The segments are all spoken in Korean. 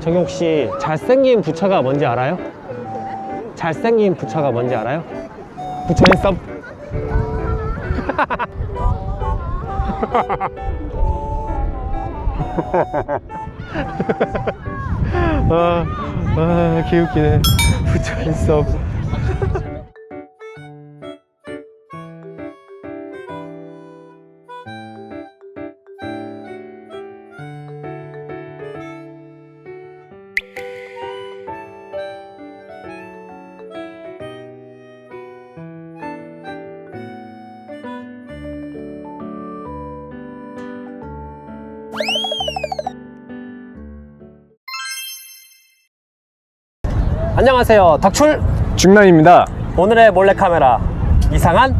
저기 혹시 잘생긴 부처가 뭔지 알아요? 잘생긴 부처가 뭔지 알아요? 부처 핸섬 아, 아 귀엽긴 해. 부처 핸섬 안녕하세요. 닥출. 중남입니다. 오늘의 몰래카메라. 이상한.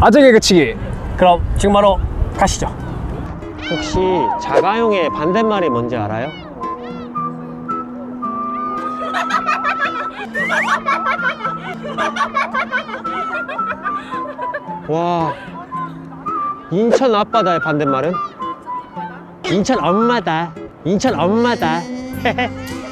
아재 개그치기. 그럼 지금 바로 가시죠. 혹시 자가용의 반대말이 뭔지 알아요? 와. 인천 앞바다의 반대말은? 인천 엄마다. 인천 엄마다.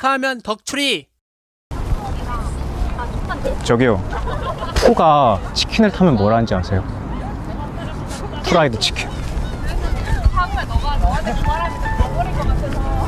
덕하면 덕출이 저기요 코가 치킨을 타면 뭐라는지 아세요? 프라이드 치킨. 다음에 너가 너한테 말하면 다 버릴 것 같아서.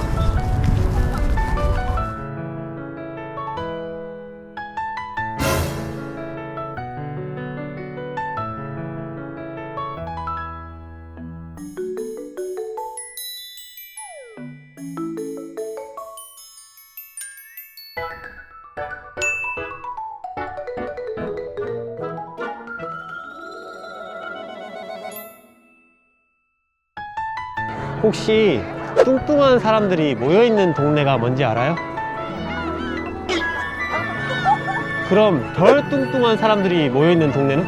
혹시 뚱뚱한 사람들이 모여있는 동네가 뭔지 알아요? 그럼 덜 뚱뚱한 사람들이 모여있는 동네는?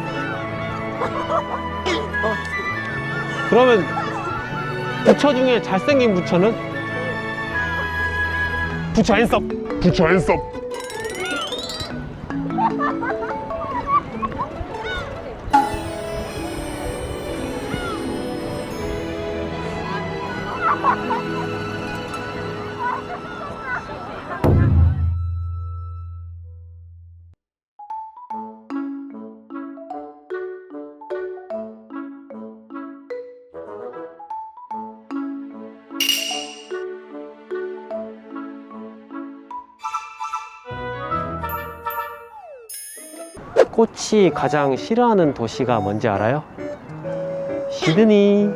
그러면 부처 중에 잘생긴 부처는? 부처 앤썹! 부처 앤썹! 꽃이 가장 싫어하는 도시가 뭔지 알아요? 시드니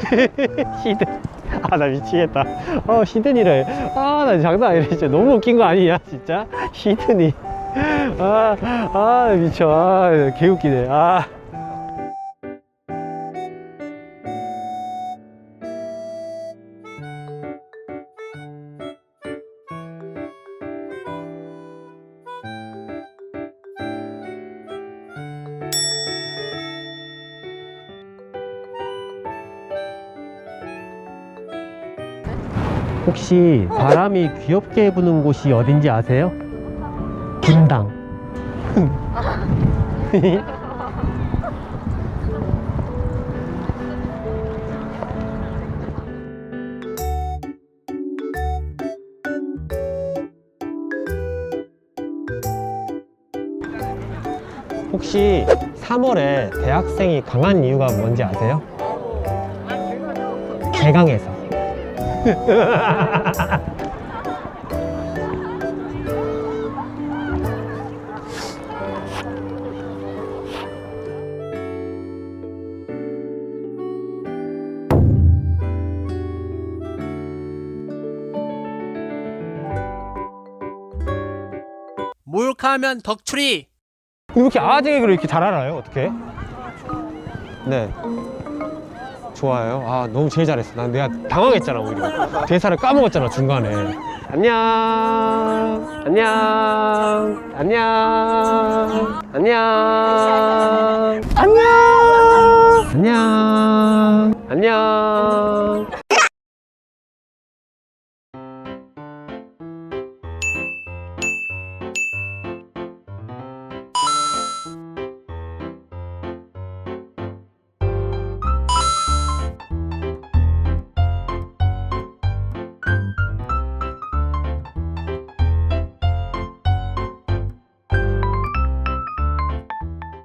시드니 아 나 미치겠다. 어 시드니를. 아 나 장난 아니네 진짜. 너무 웃긴 거 아니냐 진짜? 시드니. 아아 아, 미쳐. 아 개웃기네. 아. 혹시 바람이 귀엽게 부는 곳이 어딘지 아세요? 분당. 혹시 3월에 대학생이 강한 이유가 뭔지 아세요? 어. 개강에서 몰카하면 덕출이 이렇게 아재개그를 이렇게 잘 알아요? 어떻게? 네. 좋아요. 아, 너무 제일 잘했어. 난 내가 당황했잖아, 오히려. 대사를 까먹었잖아, 중간에. 안녕. 안녕. 안녕. 안녕. 안녕. 안녕. 안녕.